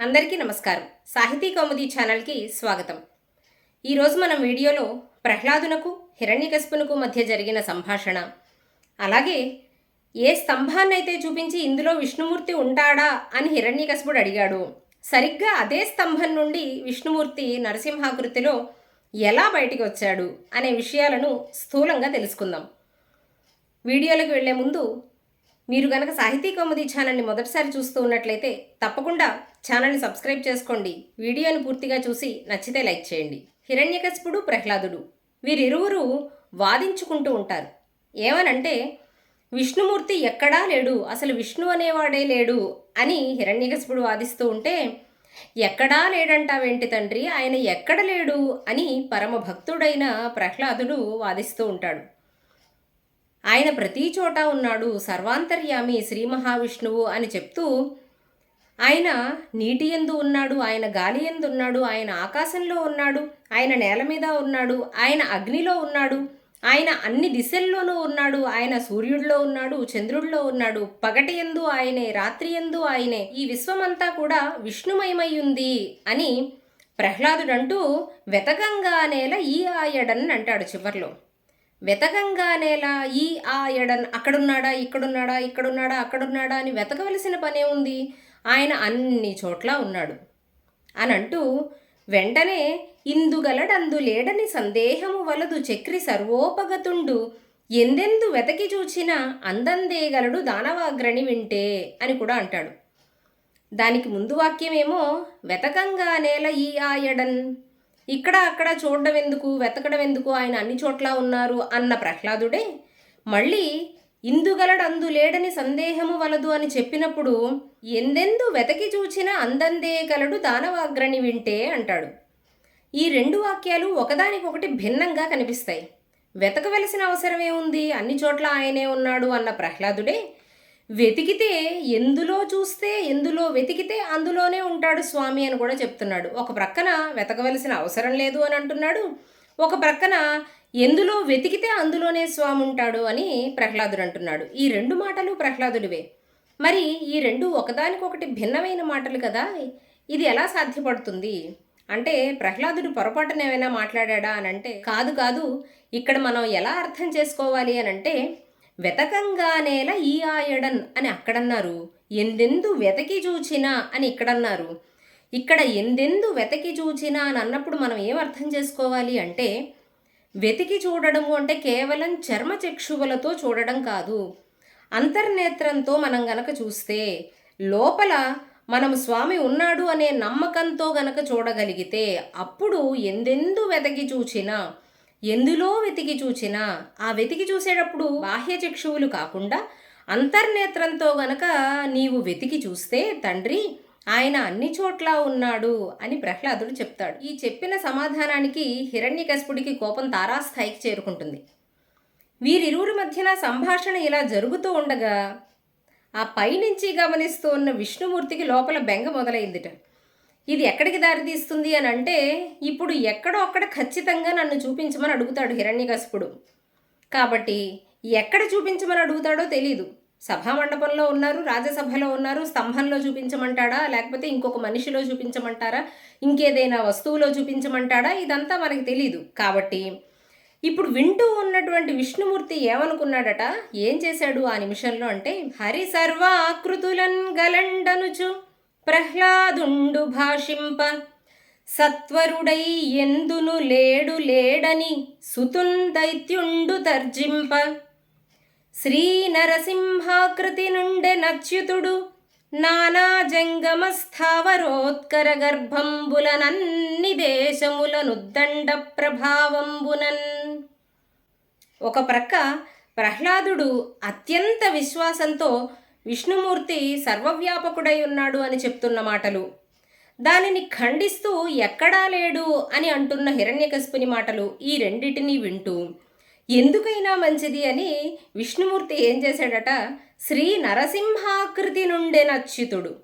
అందరికీ నమస్కారం. సాహితీ కౌముది ఛానల్కి స్వాగతం. ఈరోజు మనం వీడియోలో ప్రహ్లాదునకు హిరణ్యకశిపునకు మధ్య జరిగిన సంభాషణ. అలాగే ఏ స్తంభాన్నైతే చూపించి ఇందులో విష్ణుమూర్తి ఉంటాడా అని హిరణ్యకశిపుడు అడిగాడు. సరిగ్గా అదే స్తంభం నుండి విష్ణుమూర్తి నరసింహాకృతిలో ఎలా బయటికి వచ్చాడు అనే విషయాలను స్థూలంగా తెలుసుకుందాం. వీడియోలకు వెళ్ళే ముందు మీరు గనక సాహితీ కౌముది ఛానల్ని మొదటిసారి చూస్తూ ఉన్నట్లయితే తప్పకుండా ఛానల్ని సబ్స్క్రైబ్ చేసుకోండి. వీడియోని పూర్తిగా చూసి నచ్చితే లైక్ చేయండి. హిరణ్యకశిపుడు ప్రహ్లాదుడు. వీరిరువురు వాదించుకుంటూ ఉంటారు. ఏమనంటే విష్ణుమూర్తి ఎక్కడా లేడు అసలు విష్ణు అనేవాడే లేడు అని హిరణ్యకశిపుడు వాదిస్తూ ఉంటే ఎక్కడా లేడంటావేంటి తండ్రి? ఆయన ఎక్కడ లేడు? అని పరమ భక్తుడైన ప్రహ్లాదుడు వాదిస్తూ ఉంటాడు. ఆయన ప్రతి చోట ఉన్నాడు సర్వాంతర్యామి శ్రీ మహావిష్ణువు అని చెప్తూ ఆయన నీటి ఎందు ఉన్నాడు ఆయన గాలి ఎందు ఉన్నాడు ఆయన ఆకాశంలో ఉన్నాడు ఆయన నేల మీద ఉన్నాడు ఆయన అగ్నిలో ఉన్నాడు ఆయన అన్ని దిశల్లోనూ ఉన్నాడు ఆయన సూర్యుడిలో ఉన్నాడు చంద్రుడిలో ఉన్నాడు పగటి ఎందు ఆయనే రాత్రి ఎందు ఆయనే ఈ విశ్వమంతా కూడా విష్ణుమయమై ఉంది అని ప్రహ్లాదుడంటూ వెతకంగా నేల ఈ ఆయడన్ అంటాడు చివర్లో. వెతకంగా నేల ఈ ఆ ఎడన్ అక్కడున్నాడా ఇక్కడున్నాడా ఇక్కడున్నాడా అక్కడున్నాడా అని వెతకవలసిన పనే ఉంది. ఆయన అన్ని చోట్ల ఉన్నాడు. అని అంటూ వెంటనే ఇందుగలడందు లేడని సందేహము వలదు చక్రి సర్వోపగతుండు. ఎందెందు వెతకి చూచినా అందందేగలడు దానవాగ్రణి వింటే అని కూడా అంటాడు. దానికి ముందు వాక్యమేమో వెతకంగా నేల ఈ ఆయడన్ ఇక్కడ అక్కడ చూడడం ఎందుకు వెతకడం ఎందుకు ఆయన అన్ని చోట్ల ఉన్నారు అన్న ప్రహ్లాదుడే మళ్ళీ ఇందుగలడందు లేడని సందేహము వలదు అని చెప్పినప్పుడు ఎందెందు వెతకి చూచిన అందందే గలడు దానవాగ్రణి వింటే అంటాడు. ఈ రెండు వాక్యాలు ఒకదానికొకటి భిన్నంగా కనిపిస్తాయి. వెతకవలసిన అవసరమే ఉంది అన్ని చోట్ల ఆయనే ఉన్నాడు అన్న ప్రహ్లాదుడే వెతికితే ఎందులో చూస్తే ఎందులో వెతికితే అందులోనే ఉంటాడు స్వామి అని కూడా చెప్తున్నాడు. ఒక ప్రక్కన వెతకవలసిన అవసరం లేదు అని అంటున్నాడు. ఒక ప్రక్కన ఎందులో వెతికితే అందులోనే స్వామి ఉంటాడు అని ప్రహ్లాదుడు అంటున్నాడు. ఈ రెండు మాటలు ప్రహ్లాదుడివే. మరి ఈ రెండు ఒకదానికొకటి భిన్నమైన మాటలు కదా. ఇది ఎలా సాధ్యపడుతుంది? అంటే ప్రహ్లాదుడు పొరపాటున ఏమైనా మాట్లాడా అని అంటే కాదు కాదు ఇక్కడ మనం ఎలా అర్థం చేసుకోవాలి అని అంటే వెతకంగా నేల ఈ ఆయడన్ అని అక్కడన్నారు. ఎందెందు వెతకి చూచినా అని ఇక్కడన్నారు. ఇక్కడ ఎందెందు వెతకి చూచినా అని అన్నప్పుడు మనం ఏం అర్థం చేసుకోవాలి అంటే వెతికి చూడడము అంటే కేవలం చర్మ చక్షువులతో చూడడం కాదు. అంతర్నేత్రంతో మనం గనక చూస్తే లోపల మనం స్వామి ఉన్నాడు అనే నమ్మకంతో గనక చూడగలిగితే అప్పుడు ఎందెందు వెతకి చూచినా ఎందులో వెతికి చూచినా ఆ వెతికి చూసేటప్పుడు బాహ్య చక్షువులు కాకుండా అంతర్నేత్రంతో గనక నీవు వెతికి చూస్తే తండ్రి ఆయన అన్ని చోట్ల ఉన్నాడు అని ప్రహ్లాదుడు చెప్తాడు. ఈ చెప్పిన సమాధానానికి హిరణ్యకశపుడికి కోపం తారాస్థాయికి చేరుకుంటుంది. వీరిరువురి మధ్యన సంభాషణ ఇలా జరుగుతూ ఉండగా ఆ పైనుంచి గమనిస్తూ ఉన్న విష్ణుమూర్తికి లోపల బెంగ మొదలైందిట. ఇది ఎక్కడికి దారితీస్తుంది అని అంటే ఇప్పుడు ఎక్కడో అక్కడ ఖచ్చితంగా నన్ను చూపించమని అడుగుతాడు హిరణ్యకశపుడు. కాబట్టి ఎక్కడ చూపించమని అడుగుతాడో తెలీదు. సభామండపంలో ఉన్నారు రాజసభలో ఉన్నారు స్తంభంలో చూపించమంటాడా లేకపోతే ఇంకొక మనిషిలో చూపించమంటారా ఇంకేదైనా వస్తువులో చూపించమంటాడా ఇదంతా మనకి తెలీదు. కాబట్టి ఇప్పుడు వింటూ ఉన్నటువంటి విష్ణుమూర్తి ఏమనుకున్నాడట? ఏం చేశాడు ఆ నిమిషంలో అంటే హరి సర్వ ఆకృతులన్ గలండనుచు ప్రహ్లాదుండు భాషింప. సత్వరుడై ఎందును లేడు లేడని సుతున్ దైత్యుండు తర్జింప. శ్రీ నరసింహాకృతి నుండె నచ్యుతుడు నానా జంగమ స్థావరోత్కర గర్భంబులనన్ని దేశములనుద్దండ ప్రభావంబునన్ ఒక ప్రక్క ప్రహ్లాదుడు అత్యంత విశ్వాసంతో విష్ణుమూర్తి సర్వవ్యాపకుడై ఉన్నాడు అని చెప్తున్న మాటలు. దానిని ఖండిస్తూ ఎక్కడా లేడు అని అంటున్న హిరణ్యకశిపుని మాటలు ఈ రెండిటిని వింటూ ఎందుకైనా మంచిది అని విష్ణుమూర్తి ఏం చేశాడట? శ్రీ నరసింహాకృతి నుండే నచ్యుతుడు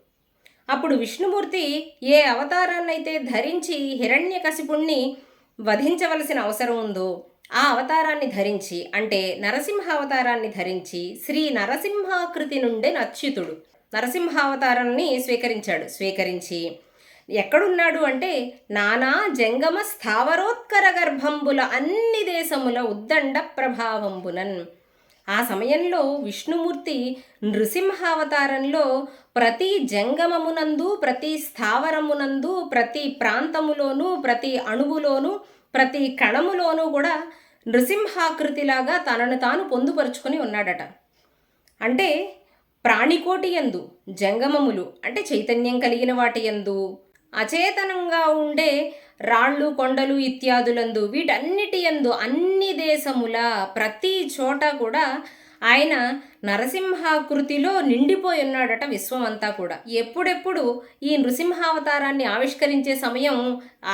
అప్పుడు విష్ణుమూర్తి ఏ అవతారాన్నైతే ధరించి హిరణ్యకశిపుణ్ణి వధించవలసిన అవసరం ఉందో ఆ అవతారాన్ని ధరించి అంటే నరసింహ అవతారాన్ని ధరించి శ్రీ నరసింహాకృతి నుండే నచ్యుతుడు. నరసింహావతారాన్ని స్వీకరించాడు. స్వీకరించి ఎక్కడున్నాడు అంటే నానా జంగమ స్థావరోత్కర గర్భంబుల అన్ని దేశముల ఉద్దండ ప్రభావంబునన్. ఆ సమయంలో విష్ణుమూర్తి నృసింహావతారంలో ప్రతి జంగమమునందు ప్రతి స్థావరమునందు ప్రతి ప్రాంతములోనూ ప్రతి అణువులోనూ ప్రతి కణములోనూ కూడా నృసింహాకృతిలాగా తనను తాను పొందుపరుచుకొని ఉన్నాడట. అంటే ప్రాణికోటి యందు జంగమములు అంటే చైతన్యం కలిగిన వాటి యందు అచేతనంగా ఉండే రాళ్ళు కొండలు ఇత్యాదులందు వీటన్నిటి యందు అన్ని దేశముల ప్రతి చోట కూడా ఆయన నరసింహాకృతిలో నిండిపోయి ఉన్నాడట విశ్వమంతా కూడా. ఎప్పుడెప్పుడు ఈ నృసింహావతారాన్ని ఆవిష్కరించే సమయం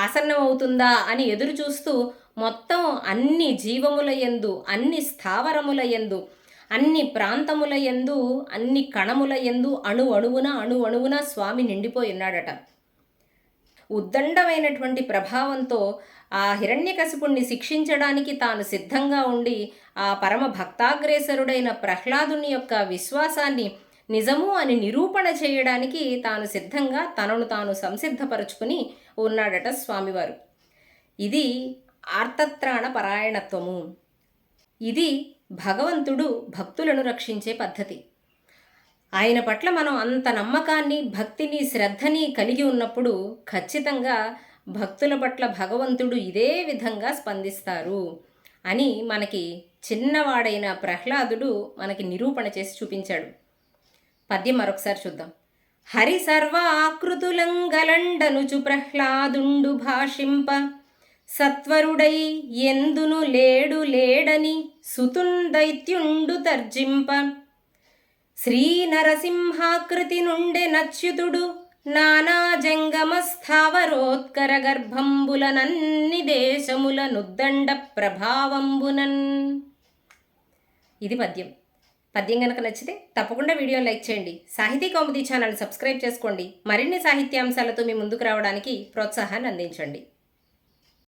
ఆసన్నమవుతుందా అని ఎదురు చూస్తూ మొత్తం అన్ని జీవముల యందు అన్ని స్థావరముల యందు అన్ని ప్రాంతముల యందు అన్ని కణముల యందు అణు అణువున అణు అణువున స్వామి నిండిపోయి ఉన్నాడట. ఉద్దండమైనటువంటి ప్రభావంతో ఆ హిరణ్యకశిపుణ్ణి శిక్షించడానికి తాను సిద్ధంగా ఉండి ఆ పరమ భక్తాగ్రేసరుడైన ప్రహ్లాదుని యొక్క విశ్వాసాన్ని నిజము అని నిరూపణ చేయడానికి తాను సిద్ధంగా తనను తాను సంసిద్ధపరుచుకుని ఉన్నాడట స్వామివారు. ఇది ఆర్తత్రాణ పరాయణత్వము. ఇది భగవంతుడు భక్తులను రక్షించే పద్ధతి. ఆయన పట్ల మనం అంత నమ్మకాన్ని భక్తిని శ్రద్ధని కలిగి ఉన్నప్పుడు ఖచ్చితంగా భక్తుల పట్ల భగవంతుడు ఇదే విధంగా స్పందిస్తారు అని మనకి చిన్నవాడైన ప్రహ్లాదుడు మనకి నిరూపణ చేసి చూపించాడు. పద్యం మరొకసారి చూద్దాం. హరి సర్వ ఆకృతులంగలండనుచు ప్రహ్లాదుండు భాషింప సత్వరుడై ఎందును లేడు లేడని సుతుందైత్యుండు తర్జింప. శ్రీ నరసింహాకృతి నుండే నచ్యుతుడు నానా జంగమ స్థావరోత్కర గర్భంబులనన్ని దేశముల నుద్దండ ప్రభావంబునన్. ఇది పద్యం. పద్యం కనుక నచ్చితే తప్పకుండా వీడియో లైక్ చేయండి. సాహితీ కౌముది ఛానల్ సబ్స్క్రైబ్ చేసుకోండి. మరిన్ని సాహిత్యాంశాలతో మీ ముందుకు రావడానికి ప్రోత్సాహాన్ని అందించండి.